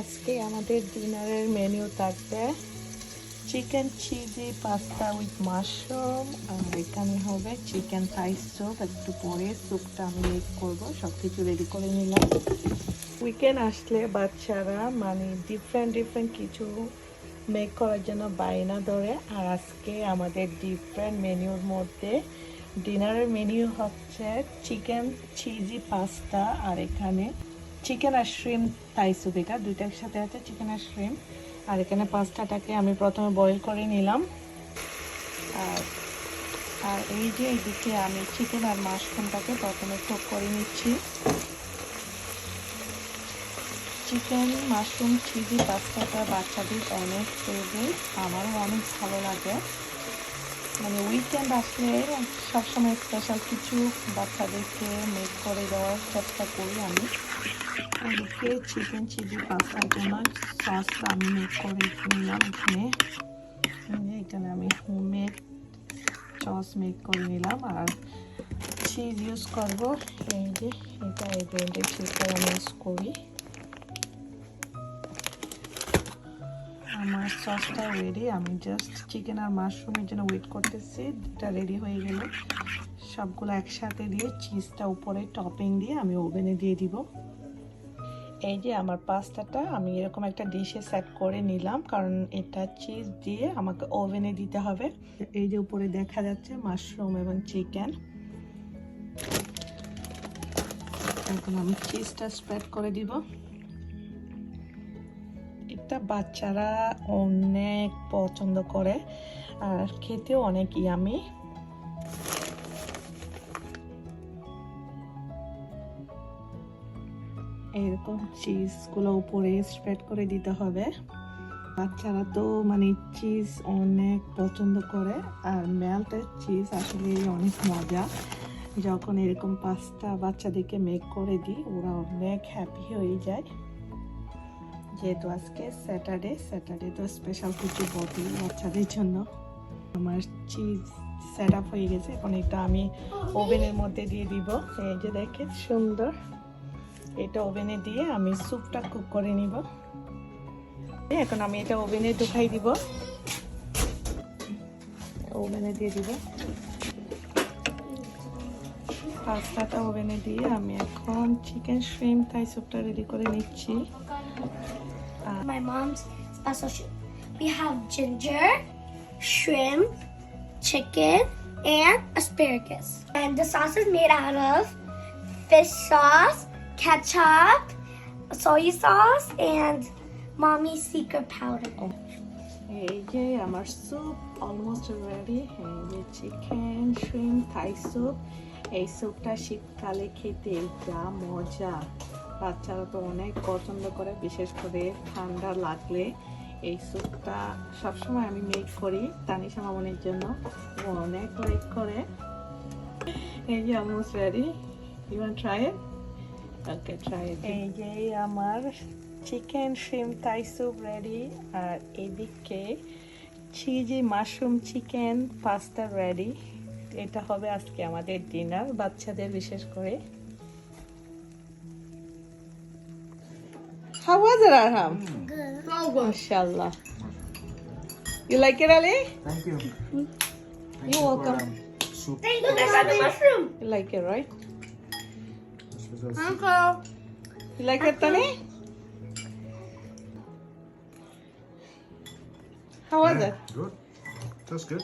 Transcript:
আজকে আমাদের ডিনারের মেনু থাকবে chicken cheesy pasta with mushroom, আর এখানে হবে চিকেন থাই স্যুপ একটু পরে স্যুপটা আমি মেক করব সব কিছু রেডি করে নিলাম। উইকেন্ড আসলে বাচ্চারা মানে ডিফারেন্ট ডিফারেন্ট কিছু মেক করার জন্য বায়না ধরে, আর আজকে আমাদের ডিফারেন্ট মেনুর মধ্যে ডিনারের মেনু হচ্ছে চিকেন চিজি পাস্তা, আর এখানে চিকেন আর শ্রিম থাই স্যুপ এটা দুইটা একসাথে আছে চিকেন আর শ্রিম আর এখানে পাস্তাটাকে আমি প্রথমে বয়েল করে নিলাম। আর আর এই যে এদিকে আমি চিকেন আর মাশরুমটাকে প্রথমে কুক করে নিচ্ছি। চিকেন মাশরুম চিজি পাস্তাটা বাচ্চাদের অনেক ফেভারিট আমারও অনেক ভালো লাগে। মানে উইকেন্ড আসলে সবসময় স্পেশাল কিছু বাচ্চাদেরকে মেক করে দেওয়ার চেষ্টা করি আমি। এদিকে চিকেন চিলি পাস্তার জন্য সসটা আমি মেক করে নিলাম এখানে। এখানে আমি হোমমেড সস মেক করে নিলাম। আর চিজ ইউজ করব। এই যে এটা এই ব্র্যান্ডের চিজটা আমি ইউজ করি। আমার সসটা রেডি আমি জাস্ট চিকেন আর মাশরুমের জন্য ওয়েট করতেছি। এটা রেডি হয়ে গেল। সবগুলো একসাথে দিয়ে চিজটা উপরে টপিং দিয়ে আমি ওভেনে দিয়ে দিব। এই যে আমার পাস্তাটা, আমি এরকম একটা ডিশে সেট করে নিলাম, কারণ এটা চিজ দিয়ে আমাকে ওভেনে দিতে হবে। এই যে উপরে দেখা যাচ্ছে মাশরুম এবং চিকেন এখন আমি চিজটা স্প্রেড করে দিব। এটা বাচ্চারা অনেক পছন্দ করে আর খেতেও অনেক ইয়ামি এরকম চিজগুলো উপরে স্প্রেড করে দিতে হবে। বাচ্চারা তো মানে চিজ অনেক পছন্দ করে আর মেল্টেড চিজ আসলে অনেক মজা। যখন এরকম পাস্তা বাচ্চাদেরকে মেক করে দিই, ওরা অনেক হ্যাপি হয়ে যায়। যেহেতু আজকে স্যাটারডে স্যাটারডে তো স্পেশাল কিছু বটি বাচ্চাদের জন্য। আমার চিজ সেট আপ হয়ে গেছে, এখন এটা আমি ওভেনের মধ্যে দিয়ে দিব। এই যে দেখে সুন্দর। এটা ওভেনে দিয়ে আমি স্যুপটা কুক করে নিব। এখন আমি এটা ওভেনে ঢুকাই দিব। ওভেনে দিয়ে দিব। পাস্তাটা ওভেনে দিয়ে আমি এখন চিকেন শ্রিম তাই স্যুপটা রেডি করে নিচ্ছি। My mom's special soup. We have ginger, shrimp, chicken, and asparagus. And the sauce is made out of fish sauce, ketchup, soy sauce, and mommy's secret powder. এই যে আমার স্যুপ অলমোস্ট রেডি এই যে chicken shrimp Thai soup এই স্যুপটা শীতকালে খেতে যা মজা বাচ্চারা তো অনেক পছন্দ করে, বিশেষ করে ঠান্ডা লাগলে এই স্যুপটা সবসময় আমি মেক করি তানিশা মামনের জন্য। অনেক লাইক করে। এই যে almost ready you try okay try এই যে আমার chicken shrimp Thai soup ready আর এদিকে cheesy mushroom chicken pasta ready এটা হবে আজকে আমাদের ডিনার বাচ্চাদের বিশেষ করে। How was it, Arham? Good. Mashallah. You like it, Ali? Thank you. Hmm? You're welcome. Um, soup. Thank you for the mushroom. You like it, right? This Uncle. You like it, Tani? How was it? Good. That's good.